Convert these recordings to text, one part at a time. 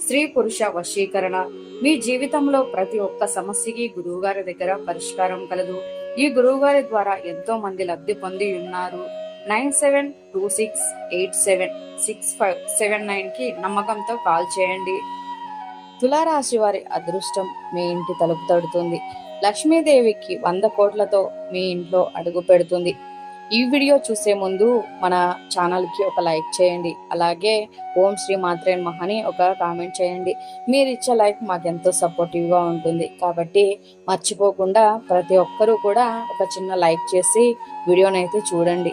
స్త్రీ పురుష వశీకరణ. మీ జీవితంలో ప్రతి ఒక్క సమస్యకి గురువుగారి దగ్గర పరిష్కారం కలదు. ఈ గురువుగారి ద్వారా ఎంతో మంది లబ్ధి పొంది ఉన్నారు. Nine seven two six eight seven six five seven నైన్కి నమ్మకంతో కాల్ చేయండి. తులారాశి వారి అదృష్టం మీ ఇంటి తలుపు తడుతుంది. లక్ష్మీదేవికి వంద కోట్లతో మీ ఇంట్లో అడుగు పెడుతుంది. ఈ వీడియో చూసే ముందు మన ఛానల్కి ఒక లైక్ చేయండి. అలాగే ఓం శ్రీ మాత్రే మహని ఒక కామెంట్ చేయండి. మీరు ఇచ్చే లైక్ మాకెంతో సపోర్టివ్గా ఉంటుంది. కాబట్టి మర్చిపోకుండా ప్రతి ఒక్కరూ కూడా ఒక చిన్న లైక్ చేసి వీడియోనైతే చూడండి.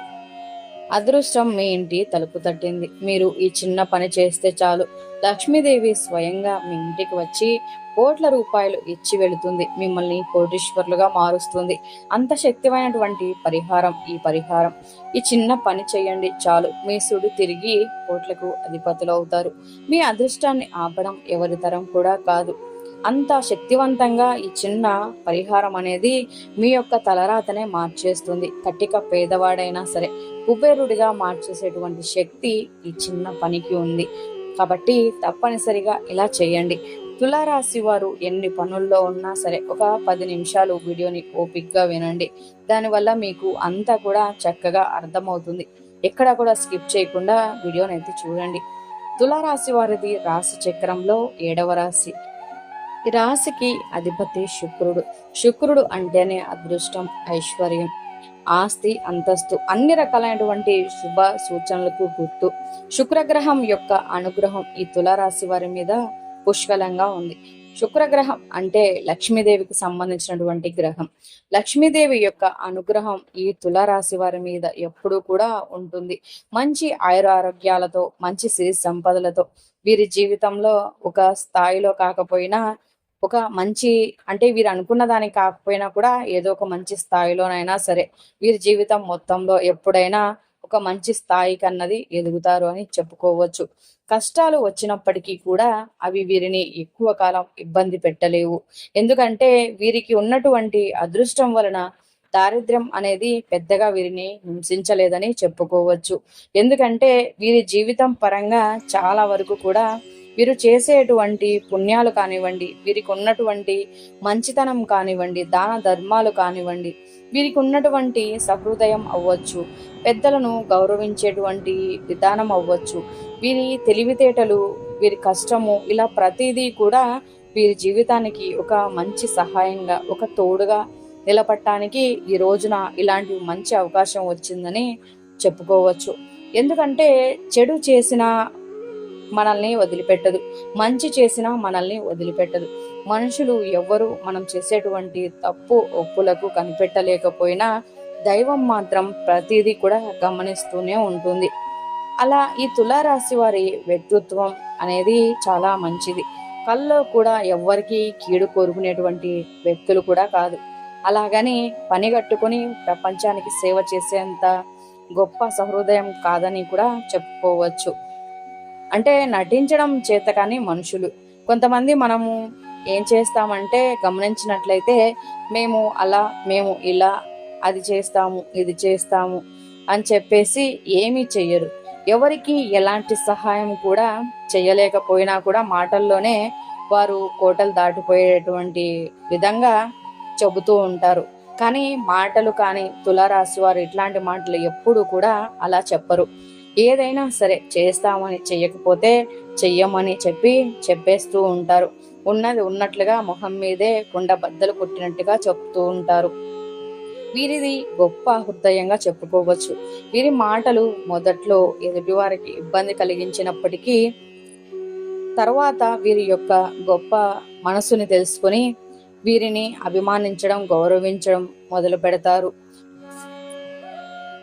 అదృష్టం మీ ఇంటి తలుపు తట్టింది. మీరు ఈ చిన్న పని చేస్తే చాలు. లక్ష్మీదేవి స్వయంగా మీ ఇంటికి వచ్చి కోట్ల రూపాయలు ఇచ్చి వెళుతుంది. మిమ్మల్ని కోటీశ్వరులుగా మారుస్తుంది. అంత శక్తిమైనటువంటి పరిహారం ఈ పరిహారం. ఈ చిన్న పని చేయండి చాలు. మీ సుడు తిరిగి కోట్లకు అధిపతులు అవుతారు మీ అదృష్టాన్ని ఆపడం ఎవరి తరం కూడా కాదు. అంత శక్తివంతంగా ఈ చిన్న పరిహారం అనేది మీ యొక్క తలరాతనే మార్చేస్తుంది. కట్టిక పేదవాడైనా సరే కుబేరుడిగా మార్చేసేటువంటి శక్తి ఈ చిన్న పనికి ఉంది. కాబట్టి తప్పనిసరిగా ఇలా చేయండి. తులారాశి వారు ఎన్ని పనుల్లో ఉన్నా సరే ఒక పది నిమిషాలు వీడియోని ఓపిక్గా వినండి. దానివల్ల మీకు అంతా కూడా చక్కగా అర్థమవుతుంది. ఎక్కడ కూడా స్కిప్ చేయకుండా వీడియోని అయితే చూడండి. తులారాశి వారిది రాశి చక్రంలో ఏడవ రాశి. ఈ రాశికి అధిపతి శుక్రుడు. శుక్రుడు అంటేనే అదృష్టం ఐశ్వర్యం ఆస్తి అంతస్తు అన్ని రకాలైనటువంటి శుభ సూచనలకు గుర్తు. శుక్రగ్రహం యొక్క అనుగ్రహం ఈ తులారాశి వారి మీద పుష్కలంగా ఉంది. శుక్రగ్రహం అంటే లక్ష్మీదేవికి సంబంధించినటువంటి గ్రహం. లక్ష్మీదేవి యొక్క అనుగ్రహం ఈ తులారాశి వారి మీద ఎప్పుడూ కూడా ఉంటుంది. మంచి ఆయుర ఆరోగ్యాలతో మంచి సిరి సంపదలతో వీరి జీవితంలో ఒక స్థాయిలో కాకపోయినా ఒక మంచి అంటే వీరు అనుకున్న దానికి కాకపోయినా కూడా ఏదో ఒక మంచి స్థాయిలోనైనా సరే వీరి జీవితం మొత్తంలో ఎప్పుడైనా ఒక మంచి స్థాయికి అన్నది ఎదుగుతారు అని చెప్పుకోవచ్చు. కష్టాలు వచ్చినప్పటికీ కూడా అవి వీరిని ఎక్కువ కాలం ఇబ్బంది పెట్టలేవు. ఎందుకంటే వీరికి ఉన్నటువంటి అదృష్టం వలన దారిద్ర్యం అనేది పెద్దగా వీరిని హింసించలేదని చెప్పుకోవచ్చు. ఎందుకంటే వీరి జీవితం పరంగా చాలా వరకు కూడా వీరు చేసేటువంటి పుణ్యాలు కానివ్వండి వీరికి ఉన్నటువంటి మంచితనం కానివ్వండి దాన ధర్మాలు కానివ్వండి వీరికి ఉన్నటువంటి సహృదయం అవ్వచ్చు పెద్దలను గౌరవించేటువంటి విధానం అవ్వచ్చు. వీరి తెలివితేటలు వీరి కష్టము ఇలా ప్రతిదీ కూడా వీరి జీవితానికి ఒక మంచి సహాయంగా ఒక తోడుగా నిలబట్టడానికి ఈ రోజున ఇలాంటి మంచి అవకాశం వచ్చిందని చెప్పుకోవచ్చు. ఎందుకంటే చెడు చేసిన మనల్ని వదిలిపెట్టదు. మంచి చేసినా మనల్ని వదిలిపెట్టదు. మనుషులు ఎవ్వరు మనం చేసేటువంటి తప్పు ఒప్పులకు కనిపెట్టలేకపోయినా దైవం మాత్రం ప్రతిదీ కూడా గమనిస్తూనే ఉంటుంది. అలా ఈ తులారాశి వారి వ్యక్తిత్వం అనేది చాలా మంచిది. కల్లో కూడా ఎవ్వరికి కీడు కోరుకునేటువంటి వ్యక్తులు కూడా కాదు. అలాగని పని కట్టుకుని ప్రపంచానికి సేవ చేసేంత గొప్ప సహృదయం కాదని కూడా చెప్పుకోవచ్చు. అంటే నటించడం చేత కానీ మనుషులు. కొంతమంది మనము ఏం చేస్తామంటే గమనించినట్లయితే మేము అలా మేము ఇలా అది చేస్తాము ఇది చేస్తాము అని చెప్పేసి ఏమీ చెయ్యరు. ఎవరికి ఎలాంటి సహాయం కూడా చేయలేకపోయినా కూడా మాటల్లోనే వారు కోటలు దాటిపోయేటువంటి విధంగా చెబుతూ ఉంటారు. కానీ మాటలు కానీ తులారాశి వారు ఇట్లాంటి మాటలు ఎప్పుడు కూడా అలా చెప్పరు. ఏదైనా సరే చేస్తామని చెయ్యకపోతే చెయ్యమని చెప్పి చెప్పేస్తూ ఉంటారు. ఉన్నది ఉన్నట్లుగా మొహం మీదే కుండ బద్దలు కొట్టినట్టుగా చెప్తూ ఉంటారు. వీరిది గొప్ప హృదయంగా చెప్పుకోవచ్చు. వీరి మాటలు మొదట్లో ఎదుటివారికి ఇబ్బంది కలిగించినప్పటికీ తర్వాత వీరి యొక్క గొప్ప మనసుని తెలుసుకొని వీరిని అభిమానించడం గౌరవించడం మొదలు పెడతారు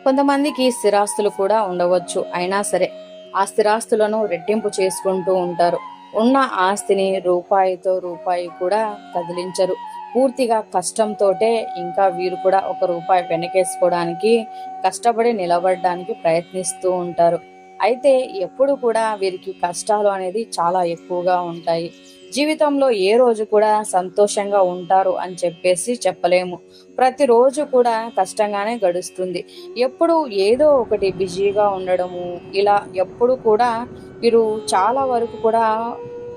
కొంతమందికి స్థిరాస్తులు కూడా ఉండవచ్చు. అయినా సరే ఆ స్థిరాస్తులను రెట్టింపు చేసుకుంటూ ఉంటారు. ఉన్న ఆస్తిని రూపాయితో రూపాయి కూడా కదిలించరు. పూర్తిగా కష్టంతోటే ఇంకా వీరు కూడా ఒక రూపాయి వెనకేసుకోవడానికి కష్టపడి నిలబడడానికి ప్రయత్నిస్తూ ఉంటారు. అయితే ఎప్పుడు కూడా వీరికి కష్టాలు అనేది చాలా ఎక్కువగా ఉంటాయి. జీవితంలో ఏ రోజు కూడా సంతోషంగా ఉంటారు అని చెప్పేసి చెప్పలేము. ప్రతిరోజు కూడా కష్టంగానే గడుస్తుంది. ఎప్పుడు ఏదో ఒకటి బిజీగా ఉండడము ఇలా ఎప్పుడు కూడా వీరు చాలా వరకు కూడా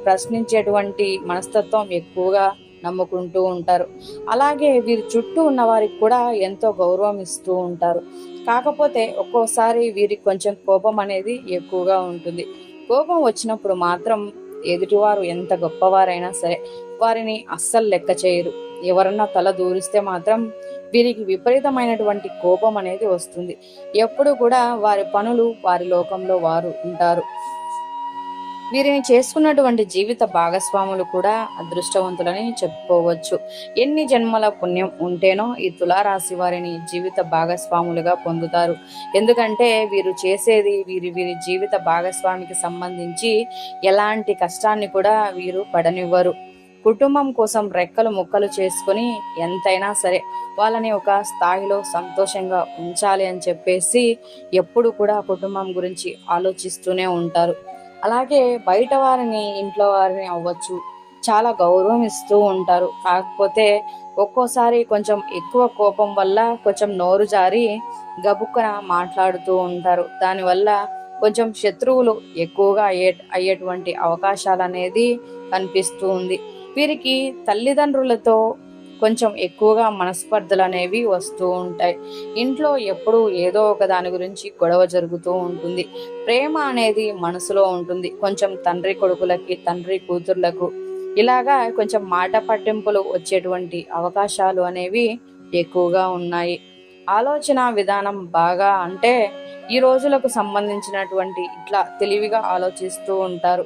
ప్రశ్నించేటువంటి మనస్తత్వం ఎక్కువగా నమ్ముకుంటూ ఉంటారు. అలాగే వీరి చుట్టూ ఉన్న వారికి కూడా ఎంతో గౌరవం ఇస్తూ ఉంటారు. కాకపోతే ఒక్కోసారి వీరికి కొంచెం కోపం అనేది ఎక్కువగా ఉంటుంది. కోపం వచ్చినప్పుడు మాత్రం ఎదుటివారు ఎంత గొప్పవారైనా సరే వారిని అస్సలు లెక్క చేయరు. ఎవరన్నా తల దూరిస్తే మాత్రం వీరికి విపరీతమైనటువంటి కోపం అనేది వస్తుంది. ఎప్పుడు కూడా వారి పనులు వారి లోకంలో వారు ఉంటారు. వీరిని చేసుకున్నటువంటి జీవిత భాగస్వాములు కూడా అదృష్టవంతులని చెప్పుకోవచ్చు. ఎన్ని జన్మల పుణ్యం ఉంటేనో ఈ తులారాశి వారిని జీవిత భాగస్వాములుగా పొందుతారు. ఎందుకంటే వీరు చేసేది వీరి వీరి జీవిత భాగస్వామికి సంబంధించి ఎలాంటి కష్టాన్ని కూడా వీరు పడనివ్వరు. కుటుంబం కోసం రెక్కలు ముక్కలు చేసుకొని ఎంతైనా సరే వాళ్ళని ఒక స్థాయిలో సంతోషంగా ఉంచాలి అని చెప్పేసి ఎప్పుడు కూడా కుటుంబం గురించి ఆలోచిస్తూనే ఉంటారు. అలాగే బయట వారిని ఇంట్లో వారిని అవ్వచ్చు. చాలా గౌరవం ఇస్తూ ఉంటారు. కాకపోతే ఒక్కోసారి కొంచెం ఎక్కువ కోపం వల్ల కొంచెం నోరు జారి గబుక్కన మాట్లాడుతూ ఉంటారు. దానివల్ల కొంచెం శత్రువులు ఎక్కువగా అయ్యే అయ్యేటువంటి అవకాశాలు అనేది కనిపిస్తూ ఉంది వీరికి తల్లిదండ్రులతో కొంచెం ఎక్కువగా మనస్పర్ధలు అనేవి వస్తూ ఉంటాయి. ఇంట్లో ఎప్పుడూ ఏదో ఒక దాని గురించి గొడవ జరుగుతూ ఉంటుంది. ప్రేమ అనేది మనసులో ఉంటుంది. కొంచెం తండ్రి కొడుకులకి తండ్రి కూతుర్లకు ఇలాగా కొంచెం మాట పట్టింపులు వచ్చేటువంటి అవకాశాలు అనేవి ఎక్కువగా ఉన్నాయి. ఆలోచన విధానం బాగా అంటే ఈ రోజులకు సంబంధించినటువంటి ఇట్లా తెలివిగా ఆలోచిస్తూ ఉంటారు.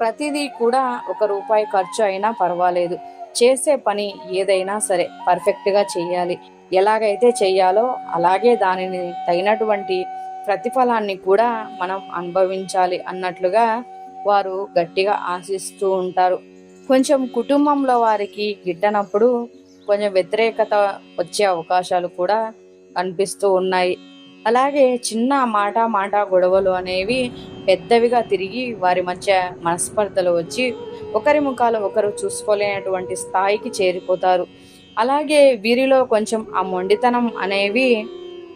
ప్రతిదీ కూడా ఒక రూపాయి ఖర్చు అయినా పర్వాలేదు. చేసే పని ఏదైనా సరే పర్ఫెక్ట్గా చేయాలి. ఎలాగైతే చేయాలో అలాగే దానిని తగినటువంటి ప్రతిఫలాన్ని కూడా మనం అనుభవించాలి అన్నట్లుగా వారు గట్టిగా ఆశిస్తూ ఉంటారు. కొంచెం కుటుంబంలో వారికి గిట్టనప్పుడు కొంచెం వ్యతిరేకత వచ్చే అవకాశాలు కూడా కనిపిస్తూ ఉన్నాయి. అలాగే చిన్న మాట మాట గొడవలు అనేవి పెద్దవిగా తిరిగి వారి మధ్య మనస్పర్ధలు వచ్చి ఒకరి ముఖాలు ఒకరు చూసుకోలేనటువంటి స్థాయికి చేరిపోతారు. అలాగే వీరిలో కొంచెం ఆ మొండితనం అనేవి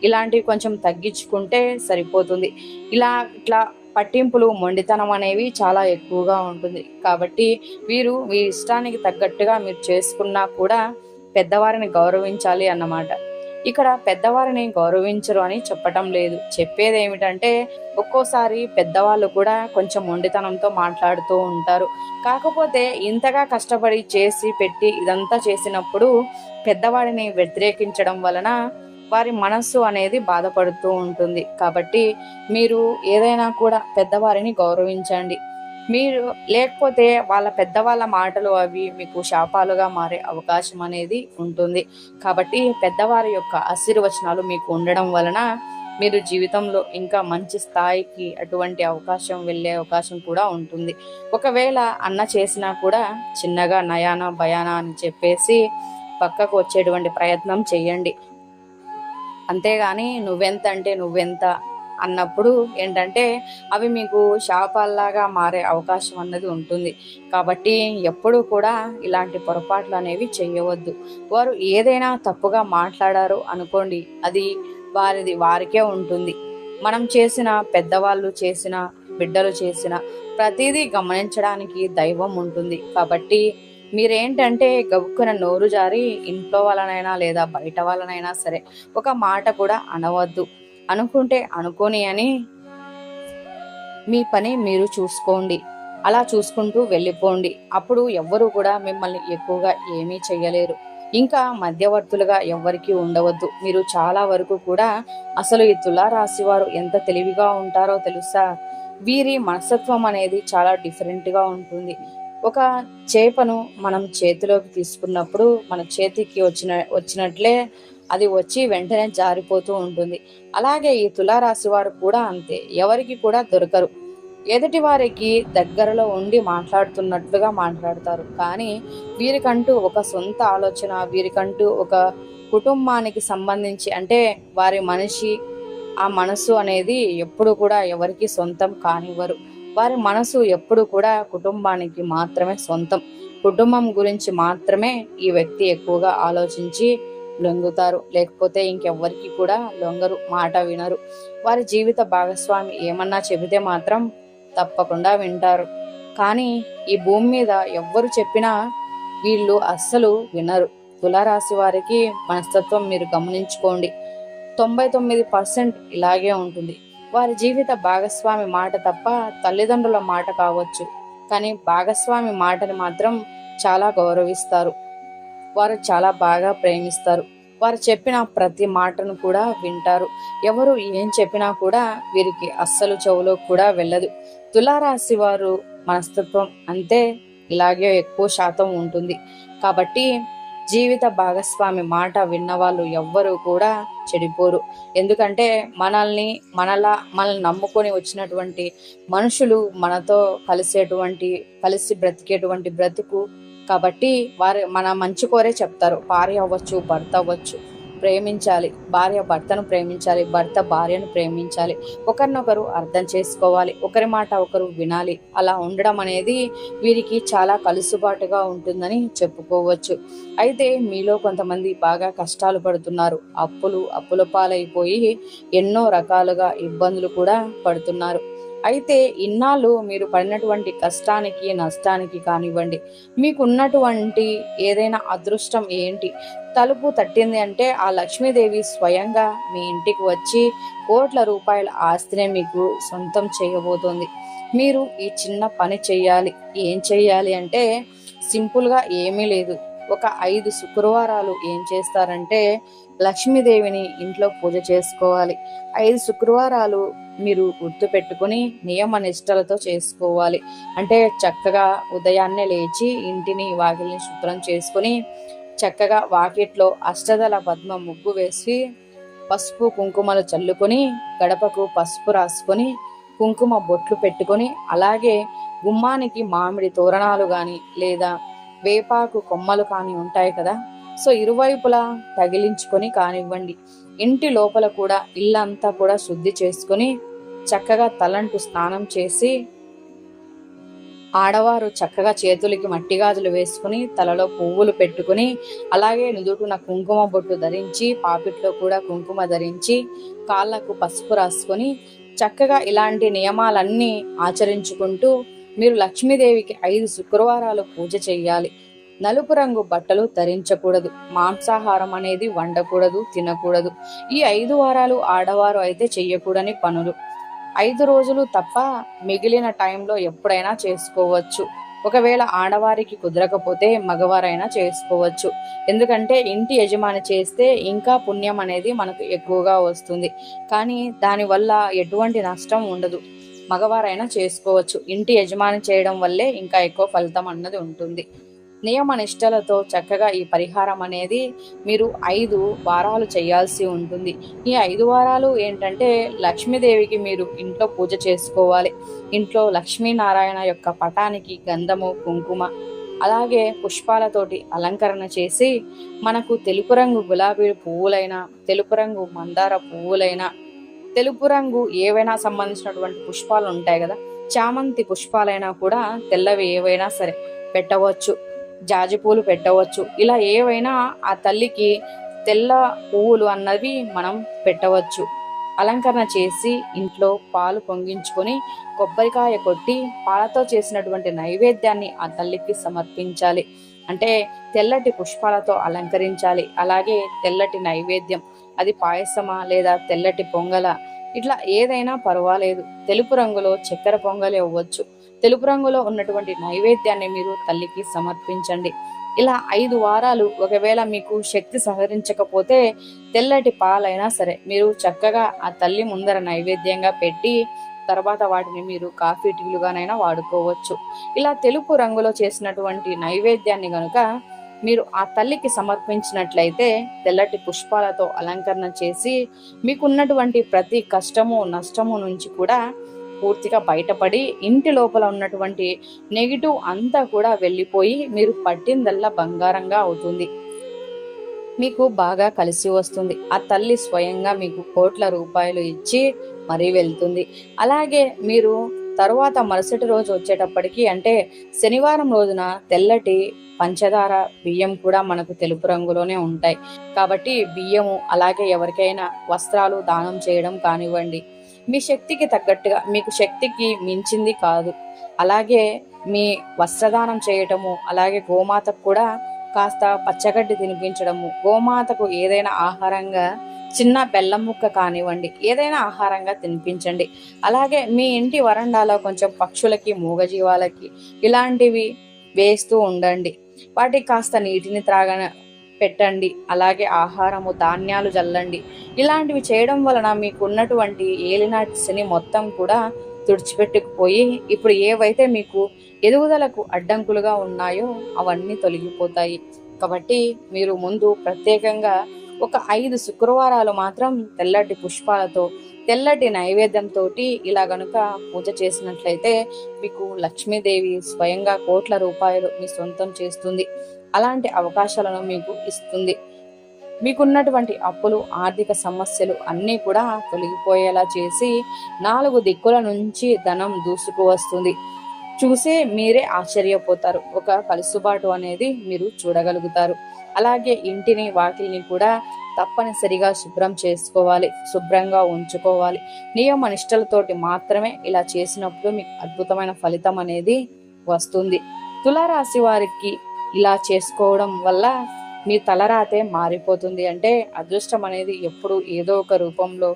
ఇలాంటివి కొంచెం తగ్గించుకుంటే సరిపోతుంది. ఇలా ఇట్లా పట్టింపులు మొండితనం అనేవి చాలా ఎక్కువగా ఉంటుంది. కాబట్టి వీరు మీ ఇష్టానికి తగ్గట్టుగా మీరు చేసుకున్నా కూడా పెద్దవారిని గౌరవించాలి అన్నమాట. ఇక్కడ పెద్దవారిని గౌరవించరు అని చెప్పటం లేదు. చెప్పేది ఏమిటంటే ఒక్కోసారి పెద్దవాళ్ళు కూడా కొంచెం మొండితనంతో మాట్లాడుతూ ఉంటారు. కాకపోతే ఇంతగా కష్టపడి చేసి పెట్టి ఇదంతా చేసినప్పుడు పెద్దవాడిని వ్యతిరేకించడం వలన వారి మనస్సు అనేది బాధపడుతూ ఉంటుంది. కాబట్టి మీరు ఏదైనా కూడా పెద్దవారిని గౌరవించండి. మీరు లేకపోతే వాళ్ళ పెద్దవాళ్ళ మాటలు అవి మీకు శాపాలుగా మారే అవకాశం అనేది ఉంటుంది. కాబట్టి పెద్దవారి యొక్క ఆశీర్వచనాలు మీకు ఉండడం వలన మీరు జీవితంలో ఇంకా మంచి స్థాయికి అటువంటి అవకాశం వెళ్ళే అవకాశం కూడా ఉంటుంది. ఒకవేళ అన్న చేసినా కూడా చిన్నగా నయానా భయానా అని చెప్పేసి పక్కకు వచ్చేటువంటి ప్రయత్నం చేయండి. అంతేగాని నువ్వెంత అంటే నువ్వెంత అన్నప్పుడు ఏంటంటే అవి మీకు శాపాల్లాగా మారే అవకాశం అన్నది ఉంటుంది. కాబట్టి ఎప్పుడూ కూడా ఇలాంటి పొరపాట్లు అనేవి చేయవద్దు వారు ఏదైనా తప్పుగా మాట్లాడారు అనుకోండి అది వారిది వారికే ఉంటుంది. మనం చేసిన పెద్దవాళ్ళు చేసిన బిడ్డలు చేసిన ప్రతిదీ గమనించడానికి దైవం ఉంటుంది. కాబట్టి మీరేంటంటే గబుక్కున నోరు జారి ఇంట్లో వాళ్ళనైనా లేదా బయట వాళ్ళనైనా సరే ఒక మాట కూడా అనవద్దు. అనుకుంటే అనుకోని అని మీ పని మీరు చూసుకోండి. అలా చూసుకుంటూ వెళ్ళిపోండి. అప్పుడు ఎవ్వరూ కూడా మిమ్మల్ని ఎక్కువగా ఏమీ చెయ్యలేరు. ఇంకా మధ్యవర్తులుగా ఎవ్వరికీ ఉండవద్దు. మీరు చాలా వరకు కూడా అసలు ఈ తులారాశి వారు ఎంత తెలివిగా ఉంటారో తెలుసా? వీరి మనస్తత్వం అనేది చాలా డిఫరెంట్గా ఉంటుంది. ఒక చేపను మనం చేతిలోకి తీసుకున్నప్పుడు మన చేతికి వచ్చిన వచ్చినట్లే అది వచ్చి వెంటనే జారిపోతూ ఉంటుంది. అలాగే ఈ తులారాశి వారు కూడా అంతే ఎవరికి కూడా దొరకరు. ఎదుటి వారికి దగ్గరలో ఉండి మాట్లాడుతున్నట్లుగా మాట్లాడతారు. కానీ వీరికంటూ ఒక సొంత ఆలోచన వీరికంటూ ఒక కుటుంబానికి సంబంధించి అంటే వారి మనిషి ఆ మనసు అనేది ఎప్పుడు కూడా ఎవరికి సొంతం కానివ్వరు. వారి మనసు ఎప్పుడు కూడా కుటుంబానికి మాత్రమే సొంతం. కుటుంబం గురించి మాత్రమే ఈ వ్యక్తి ఎక్కువగా ఆలోచించి లొంగుతారు. లేకపోతే ఇంకెవ్వరికి కూడా లొంగరు మాట వినరు. వారి జీవిత భాగస్వామి ఏమన్నా చెబితే మాత్రం తప్పకుండా వింటారు. కానీ ఈ భూమి మీద ఎవ్వరు చెప్పినా వీళ్ళు అస్సలు వినరు. తులారాశి వారికి మనస్తత్వం మీరు గమనించుకోండి. తొంభై తొమ్మిది పర్సెంట్ ఇలాగే ఉంటుంది. వారి జీవిత భాగస్వామి మాట తప్ప తల్లిదండ్రుల మాట కావచ్చు. కానీ భాగస్వామి మాటని మాత్రం చాలా గౌరవిస్తారు. వారు చాలా బాగా ప్రేమిస్తారు. వారు చెప్పిన ప్రతి మాటను కూడా వింటారు. ఎవరు ఏం చెప్పినా కూడా వీరికి అస్సలు చెవులో కూడా వెళ్ళదు. తులారాశి వారు మనస్తత్వం అంతే ఇలాగే ఎక్కువ శాతం ఉంటుంది. కాబట్టి జీవిత భాగస్వామి మాట విన్న వాళ్ళు ఎవ్వరూ కూడా చెడిపోరు. ఎందుకంటే మనల్ని మనలా మనల్ని నమ్ముకొని వచ్చినటువంటి మనుషులు మనతో కలిసేటువంటి కలిసి బ్రతికేటువంటి బ్రతుకు కాబట్టి వారు మన మంచి కోరే చెప్తారు. భార్య అవ్వచ్చు భర్త అవ్వచ్చు ప్రేమించాలి. భార్య భర్తను ప్రేమించాలి భర్త భార్యను ప్రేమించాలి. ఒకరినొకరు అర్థం చేసుకోవాలి. ఒకరి మాట ఒకరు వినాలి. అలా ఉండడం అనేది వీరికి చాలా కలుసుబాటుగా ఉంటుందని చెప్పుకోవచ్చు. అయితే మీలో కొంతమంది బాగా కష్టాలు పడుతున్నారు. అప్పులు అప్పుల పాలైపోయి ఎన్నో రకాలుగా ఇబ్బందులు కూడా పడుతున్నారు. అయితే ఇన్నాళ్ళు మీరు పడినటువంటి కష్టానికి నష్టానికి కానివ్వండి మీకున్నటువంటి ఏదైనా అదృష్టం ఏంటి? తలుపు తట్టింది అంటే ఆ లక్ష్మీదేవి స్వయంగా మీ ఇంటికి వచ్చి కోట్ల రూపాయల ఆస్తినే మీకు సొంతం చేయబోతోంది. మీరు ఈ చిన్న పని చేయాలి ఏం చేయాలి అంటే సింపుల్గా ఏమీ లేదు. ఒక ఐదు శుక్రవారాలు ఏం చేస్తారంటే లక్ష్మీదేవిని ఇంట్లో పూజ చేసుకోవాలి. ఐదు శుక్రవారాలు మీరు గుర్తు పెట్టుకుని నియమ నిష్టలతో చేసుకోవాలి. అంటే చక్కగా ఉదయాన్నే లేచి ఇంటిని వాకిలిని శుభ్రం చేసుకుని చక్కగా వాకిట్లో అష్టదల పద్మ ముగ్గు వేసి పసుపు కుంకుమలు చల్లుకొని గడపకు పసుపు రాసుకొని కుంకుమ బొట్లు పెట్టుకొని అలాగే గుమ్మానికి మామిడి తోరణాలు కానీ లేదా వేపాకు కొమ్మలు కానీ ఉంటాయి కదా సో ఇరువైపులా తగిలించుకొని కానివ్వండి. ఇంటి లోపల కూడా ఇల్లంతా కూడా శుద్ధి చేసుకొని చక్కగా తలంటు స్నానం చేసి ఆడవారు చక్కగా చేతులకి మట్టి గాజులు వేసుకుని తలలో పువ్వులు పెట్టుకుని అలాగే నుదుటున కుంకుమ బొట్టు ధరించి పాపిట్లో కూడా కుంకుమ ధరించి కాళ్ళకు పసుపు రాసుకొని చక్కగా ఇలాంటి నియమాలన్నీ ఆచరించుకుంటూ మీరు లక్ష్మీదేవికి ఐదు శుక్రవారాలు పూజ చేయాలి. నలుపు రంగు బట్టలు ధరించకూడదు. మాంసాహారం అనేది వండకూడదు తినకూడదు. ఈ ఐదు వారాలు ఆడవారు అయితే చెయ్యకూడని పనులు. ఐదు రోజులు తప్ప మిగిలిన టైంలో ఎప్పుడైనా చేసుకోవచ్చు. ఒకవేళ ఆడవారికి కుదరకపోతే మగవారైనా చేసుకోవచ్చు. ఎందుకంటే ఇంటి యజమాని చేస్తే ఇంకా పుణ్యం అనేది మనకు ఎక్కువగా వస్తుంది. కానీ దానివల్ల ఎటువంటి నష్టం ఉండదు. మగవారైనా చేసుకోవచ్చు. ఇంటి యజమాని చేయడం వల్లే ఇంకా ఎక్కువ ఫలితం అన్నది ఉంటుంది. నియమ నిష్టలతో చక్కగా ఈ పరిహారం అనేది మీరు ఐదు వారాలు చేయాల్సి ఉంటుంది. ఈ ఐదు వారాలు ఏంటంటే లక్ష్మీదేవికి మీరు ఇంట్లో పూజ చేసుకోవాలి. ఇంట్లో లక్ష్మీనారాయణ యొక్క పటానికి గంధము కుంకుమ అలాగే పుష్పాలతోటి అలంకరణ చేసి మనకు తెలుపు రంగు గులాబీ పువ్వులైనా తెలుపు రంగు మందార పువ్వులైనా తెలుపు రంగు ఏవైనా సంబంధించినటువంటి పుష్పాలు ఉంటాయి కదా చామంతి పుష్పాలైనా కూడా తెల్లవి ఏవైనా సరే పెట్టవచ్చు. జాజి పూలు పెట్టవచ్చు. ఇలా ఏవైనా ఆ తల్లికి తెల్ల పువ్వులు అన్నవి మనం పెట్టవచ్చు. అలంకరణ చేసి ఇంట్లో పాలు పొంగించుకొని కొబ్బరికాయ కొట్టి పాలతో చేసినటువంటి నైవేద్యాన్ని ఆ తల్లికి సమర్పించాలి. అంటే తెల్లటి పుష్పాలతో అలంకరించాలి. అలాగే తెల్లటి నైవేద్యం. అది పాయసమా లేదా తెల్లటి పొంగల? ఇట్లా ఏదైనా పర్వాలేదు. తెలుపు రంగులో చక్కెర పొంగలి అవ్వచ్చు. తెలుపు రంగులో ఉన్నటువంటి నైవేద్యాన్ని మీరు తల్లికి సమర్పించండి. ఇలా ఐదు వారాలు ఒకవేళ మీకు శక్తి సహకరించకపోతే తెల్లటి పాలైనా సరే మీరు చక్కగా ఆ తల్లి ముందర నైవేద్యంగా పెట్టి తర్వాత వాటిని మీరు కాఫీ టీలుగానైనా వాడుకోవచ్చు. ఇలా తెలుపు రంగులో చేసినటువంటి నైవేద్యాన్ని గనుక మీరు ఆ తల్లికి సమర్పించినట్లయితే తెల్లటి పుష్పాలతో అలంకరణ చేసి మీకున్నటువంటి ప్రతి కష్టము నష్టము నుంచి కూడా పూర్తిగా బయటపడి ఇంటి లోపల ఉన్నటువంటి నెగిటివ్ అంతా కూడా వెళ్ళిపోయి మీరు పట్టిందల్లా బంగారంగా అవుతుంది. మీకు బాగా కలిసి వస్తుంది. ఆ తల్లి స్వయంగా మీకు కోట్ల రూపాయలు ఇచ్చి మరీ వెళ్తుంది. అలాగే మీరు తరువాత మరుసటి రోజు వచ్చేటప్పటికి అంటే శనివారం రోజున తెల్లటి పంచదార బియ్యం కూడా మనకు తెలుపు రంగులోనే ఉంటాయి. కాబట్టి బియ్యము అలాగే ఎవరికైనా వస్త్రాలు దానం చేయడం కానివ్వండి మీ శక్తికి తగ్గట్టుగా మీకు శక్తికి మించింది కాదు. అలాగే మీ వస్త్రదానం చేయటము అలాగే గోమాతకు కూడా కాస్త పచ్చగడ్డి తినిపించడము గోమాతకు ఏదైనా ఆహారంగా చిన్న బెల్లం ముక్క కానివ్వండి ఏదైనా ఆహారంగా తినిపించండి. అలాగే మీ ఇంటి వరండాలో కొంచెం పక్షులకి మూగజీవాలకి ఇలాంటివి వేస్తూ ఉండండి. వాటికి కాస్త నీటిని త్రాగ పెట్టండి అలాగే ఆహారము ధాన్యాలు జల్లండి. ఇలాంటివి చేయడం వలన మీకు ఉన్నటువంటి ఏలినాటి శని మొత్తం కూడా తుడిచిపెట్టుకుపోయి ఇప్పుడు ఏవైతే మీకు ఎదుగుదలకు అడ్డంకులుగా ఉన్నాయో అవన్నీ తొలగిపోతాయి. కాబట్టి మీరు ముందు ప్రత్యేకంగా ఒక ఐదు శుక్రవారాలు మాత్రం తెల్లటి పుష్పాలతో తెల్లటి నైవేద్యంతో ఇలా గనుక పూజ చేసినట్లయితే మీకు లక్ష్మీదేవి స్వయంగా కోట్ల రూపాయలు మీ సొంతం చేస్తుంది. అలాంటి అవకాశాలను మీకు ఇస్తుంది. మీకున్నటువంటి అప్పులు ఆర్థిక సమస్యలు అన్నీ కూడా తొలగిపోయేలా చేసి నాలుగు దిక్కుల నుంచి ధనం దూసుకు వస్తుంది. చూసే మీరే ఆశ్చర్యపోతారు. ఒక కలుసుబాటు అనేది మీరు చూడగలుగుతారు. అలాగే ఇంటిని వాకిల్ని కూడా తప్పనిసరిగా శుభ్రం చేసుకోవాలి శుభ్రంగా ఉంచుకోవాలి. నియమ నిష్టలతోటి మాత్రమే ఇలా చేసినప్పుడు మీకు అద్భుతమైన ఫలితం అనేది వస్తుంది. తులారాశి వారికి ఇలా చేసుకోవడం వల్ల మీ తలరాతే మారిపోతుంది. అంటే అదృష్టం అనేది ఎప్పుడు ఏదో ఒక రూపంలో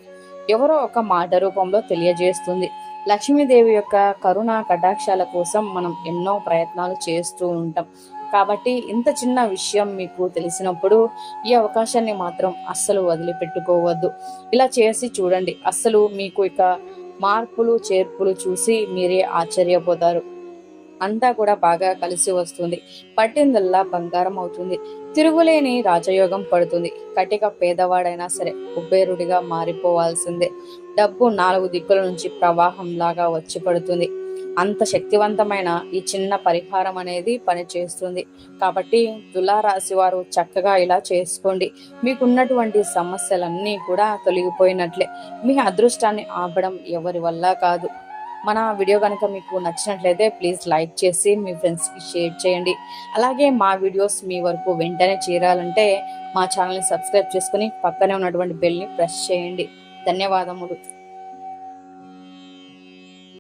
ఎవరో ఒక మాట రూపంలో తెలియజేస్తుంది. లక్ష్మీదేవి యొక్క కరుణ కటాక్షాల కోసం మనం ఎన్నో ప్రయత్నాలు చేస్తూ ఉంటాం. కాబట్టి ఇంత చిన్న విషయం మీకు తెలిసినప్పుడు ఈ అవకాశాన్ని మాత్రం అస్సలు వదిలిపెట్టుకోవద్దు. ఇలా చేసి చూడండి. అస్సలు మీకు ఇక మార్పులు చేర్పులు చూసి మీరే ఆశ్చర్యపోతారు. అంతా కూడా బాగా కలిసి వస్తుంది. పట్టిందల్లా బంగారం అవుతుంది. తిరుగులేని రాజయోగం పడుతుంది. కటిక పేదవాడైనా సరే కుబేరుడిగా మారిపోవాల్సిందే. డబ్బు నాలుగు దిక్కుల నుంచి ప్రవాహం లాగా వచ్చి పడుతుంది. అంత శక్తివంతమైన ఈ చిన్న పరిహారం అనేది పనిచేస్తుంది. కాబట్టి తులారాశి వారు చక్కగా ఇలా చేసుకోండి. మీకున్నటువంటి సమస్యలన్నీ కూడా తొలగిపోయినట్లే. మీ అదృష్టాన్ని ఆపడం ఎవరి వల్ల కాదు. మన వీడియో కనుక మీకు నచ్చినట్లయితే ప్లీజ్ లైక్ చేసి మీ ఫ్రెండ్స్కి షేర్ చేయండి. అలాగే మా వీడియోస్ మీ వరకు వెంటనే చేరాలంటే మా ఛానల్ని సబ్స్క్రైబ్ చేసుకుని పక్కనే ఉన్నటువంటి బెల్ని ప్రెస్ చేయండి. ధన్యవాదములు.